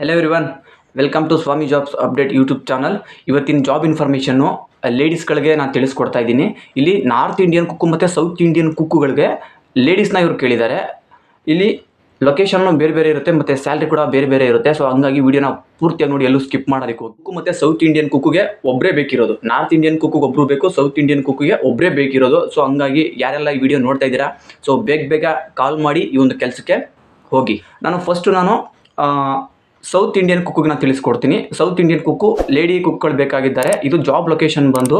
Hello everyone welcome to Swami jobs update YouTube channel ಇವತ್ತಿನ job ಇನ್ಫಾರ್ಮೇಷನ್ನು ಲೇಡೀಸ್ಗಳಿಗೆ ನಾನು ತಿಳಿಸ್ಕೊಡ್ತಾ ಇದ್ದೀನಿ. ಇಲ್ಲಿ ನಾರ್ತ್ ಇಂಡಿಯನ್ ಕುಕ್ಕು ಮತ್ತು ಸೌತ್ ಇಂಡಿಯನ್ ಕುಕ್ಕುಗಳಿಗೆ ಲೇಡೀಸ್ನ ಇವರು ಕೇಳಿದ್ದಾರೆ. ಇಲ್ಲಿ ಲೊಕೇಶನ್ನು ಬೇರೆ ಬೇರೆ ಇರುತ್ತೆ, ಮತ್ತು ಸ್ಯಾಲ್ರಿ ಕೂಡ ಬೇರೆ ಬೇರೆ ಇರುತ್ತೆ. ಸೊ ಹಂಗಾಗಿ ವಿಡಿಯೋನ ಪೂರ್ತಿಯಾಗಿ ನೋಡಿ, ಎಲ್ಲೂ ಸ್ಕಿಪ್ ಮಾಡೋದಕ್ಕೆ ಕುಕ್ಕು ಮತ್ತು ಸೌತ್ ಇಂಡಿಯನ್ ಕುಕ್ಕುಗೆ ಒಬ್ಬರೇ ಬೇಕಿರೋದು. ನಾರ್ತ್ ಇಂಡಿಯನ್ ಕುಕ್ಕುಗೆ ಒಬ್ಬರು ಬೇಕು ಸೌತ್ ಇಂಡಿಯನ್ ಕುಕ್ಕಿಗೆ ಒಬ್ಬರೇ ಬೇಕಿರೋದು. ಸೊ ಹಂಗಾಗಿ ಯಾರೆಲ್ಲ ಈ ವಿಡಿಯೋ ನೋಡ್ತಾ ಇದ್ದೀರಾ ಸೊ ಬೇಗ ಬೇಗ ಕಾಲ್ ಮಾಡಿ ಈ ಒಂದು ಕೆಲಸಕ್ಕೆ ಹೋಗಿ. ನಾನು ಫಸ್ಟು ನಾನು ಸೌತ್ ಇಂಡಿಯನ್ ಕುಕ್ಕಿಗೆ ನಾನು ತಿಳಿಸ್ಕೊಡ್ತೀನಿ. ಸೌತ್ ಇಂಡಿಯನ್ ಕುಕ್ಕು ಲೇಡಿ ಕುಕ್ಗಳು ಬೇಕಾಗಿದ್ದಾರೆ. ಇದು ಜಾಬ್ ಲೊಕೇಶನ್ ಬಂದು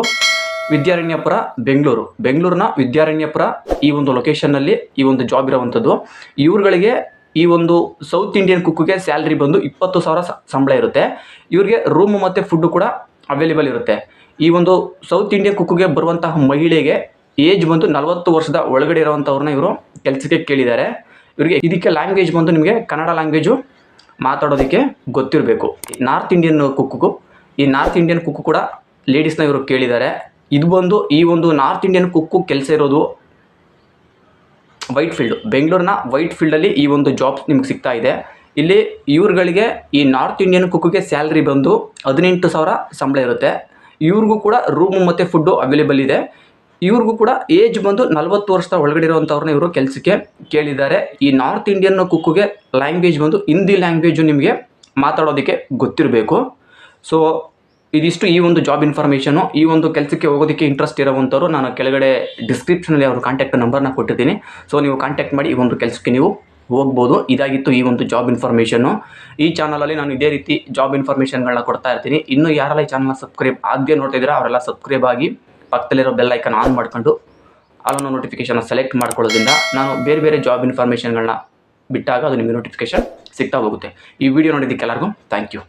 ವಿದ್ಯಾರಣ್ಯಪುರ, ಬೆಂಗಳೂರು. ಬೆಂಗಳೂರಿನ ವಿದ್ಯಾರಣ್ಯಪುರ ಈ ಒಂದು ಲೊಕೇಶನ್ನಲ್ಲಿ ಈ ಒಂದು ಜಾಬ್ ಇರುವಂಥದ್ದು. ಇವ್ರುಗಳಿಗೆ ಈ ಒಂದು ಸೌತ್ ಇಂಡಿಯನ್ ಕುಕ್ಕಿಗೆ ಸ್ಯಾಲ್ರಿ ಬಂದು ಇಪ್ಪತ್ತು ಸಾವಿರ ಸಂಬಳ ಇರುತ್ತೆ. ಇವ್ರಿಗೆ ರೂಮ್ ಮತ್ತು ಫುಡ್ಡು ಕೂಡ ಅವೈಲೇಬಲ್ ಇರುತ್ತೆ. ಈ ಒಂದು ಸೌತ್ ಇಂಡಿಯನ್ ಕುಕ್ಕಿಗೆ ಬರುವಂತಹ ಮಹಿಳೆಗೆ ಏಜ್ ಬಂದು ನಲವತ್ತು ವರ್ಷದ ಒಳಗಡೆ ಇರುವಂಥವ್ರನ್ನ ಇವರು ಕೆಲಸಕ್ಕೆ ಕೇಳಿದ್ದಾರೆ. ಇವರಿಗೆ ಇದಕ್ಕೆ ಲ್ಯಾಂಗ್ವೇಜ್ ಬಂದು ನಿಮಗೆ ಕನ್ನಡ ಲ್ಯಾಂಗ್ವೇಜು ಮಾತಾಡೋದಕ್ಕೆ ಗೊತ್ತಿರಬೇಕು. ನಾರ್ತ್ ಇಂಡಿಯನ್ ಕುಕ್ಕು ಈ ನಾರ್ತ್ ಇಂಡಿಯನ್ ಕುಕ್ಕು ಕೂಡ ಲೇಡೀಸ್ನ ಇವರು ಕೇಳಿದ್ದಾರೆ. ಇದು ಬಂದು ಈ ಒಂದು ನಾರ್ತ್ ಇಂಡಿಯನ್ ಕುಕ್ಕು ಕೆಲಸ ಇರೋದು ವೈಟ್ ಫೀಲ್ಡ್ ಬೆಂಗಳೂರಿನ ವೈಟ್ ಫೀಲ್ಡಲ್ಲಿ ಈ ಒಂದು ಜಾಬ್ಸ್ ನಿಮ್ಗೆ ಸಿಗ್ತಾ ಇದೆ. ಇಲ್ಲಿ ಇವ್ರುಗಳಿಗೆ ಈ ನಾರ್ತ್ ಇಂಡಿಯನ್ ಕುಕ್ಕಿಗೆ ಸ್ಯಾಲ್ರಿ ಬಂದು ಹದಿನೆಂಟು ಸಾವಿರ ಸಂಬಳ ಇರುತ್ತೆ. ಇವ್ರಿಗೂ ಕೂಡ ರೂಮು ಮತ್ತು ಫುಡ್ಡು ಅವೈಲೇಬಲ್ ಇದೆ. ಇವ್ರಿಗೂ ಕೂಡ ಏಜ್ ಬಂದು ನಲವತ್ತು ವರ್ಷದ ಒಳಗಡೆ ಇರುವಂಥವ್ರನ್ನ ಇವರು ಕೆಲಸಕ್ಕೆ ಕೇಳಿದ್ದಾರೆ. ಈ ನಾರ್ತ್ ಇಂಡಿಯನ್ ಕುಕ್ಗೆ ಲ್ಯಾಂಗ್ವೇಜ್ ಬಂದು ಹಿಂದಿ ಲ್ಯಾಂಗ್ವೇಜು ನಿಮಗೆ ಮಾತಾಡೋದಕ್ಕೆ ಗೊತ್ತಿರಬೇಕು. ಸೊ ಇದಿಷ್ಟು ಈ ಒಂದು ಜಾಬ್ ಇನ್ಫಾರ್ಮೇಷನು ಈ ಒಂದು ಕೆಲಸಕ್ಕೆ ಹೋಗೋದಕ್ಕೆ ಇಂಟ್ರೆಸ್ಟ್ ಇರೋವಂಥವ್ರು ನಾನು ಕೆಳಗಡೆ ಡಿಸ್ಕ್ರಿಪ್ಷನಲ್ಲಿ ಅವ್ರ ಕಾಂಟ್ಯಾಕ್ಟ್ ನಂಬರ್ನ ಕೊಟ್ಟಿದ್ದೀನಿ. ಸೊ ನೀವು ಕಾಂಟ್ಯಾಕ್ಟ್ ಮಾಡಿ ಈ ಒಂದು ಕೆಲಸಕ್ಕೆ ನೀವು ಹೋಗ್ಬೋದು. ಇದಾಗಿತ್ತು ಈ ಒಂದು ಜಾಬ್ ಇನ್ಫಾರ್ಮೇಷನು ಈ ಚಾನಲಲ್ಲಿ ನಾನು ಇದೇ ರೀತಿ ಜಾಬ್ ಇನ್ಫಾರ್ಮೇಷನ್ಗಳನ್ನ ಕೊಡ್ತಾ ಇರ್ತೀನಿ. ಇನ್ನು ಯಾರೆಲ್ಲ ಈ ಚಾನಲ್ನ ಸಬ್ಸ್ಕ್ರೈಬ್ ಆಗದೆ ನೋಡ್ತಾ ಇದ್ದೀರಾ, ಅವರೆಲ್ಲ ಸಬ್ಸ್ಕ್ರೈಬ್ ಆಗಿ ಪಕ್ಕದಲ್ಲಿರೋ ಬೆಲ್ ಐಕನ್ ಆನ್ ಮಾಡ್ಕೊಂಡು ಅಲ್ಲೊಂದು ನೋಟಿಫಿಕೇಷನ್ನ ಸೆಲೆಕ್ಟ್ ಮಾಡ್ಕೊಳ್ಳೋದ್ರಿಂದ ನಾನು ಬೇರೆ ಬೇರೆ ಜಾಬ್ ಇನ್ಫಾರ್ಮೇಷನ್ಗಳನ್ನ ಬಿಟ್ಟಾಗ ಅದು ನಿಮಗೆ ನೋಟಿಫಿಕೇಷನ್ ಸಿಗ್ತಾ ಹೋಗುತ್ತೆ. ಈ ವಿಡಿಯೋ ನೋಡಿದ್ದಕ್ಕೆ ಎಲ್ಲರಿಗೂ ಥ್ಯಾಂಕ್ ಯು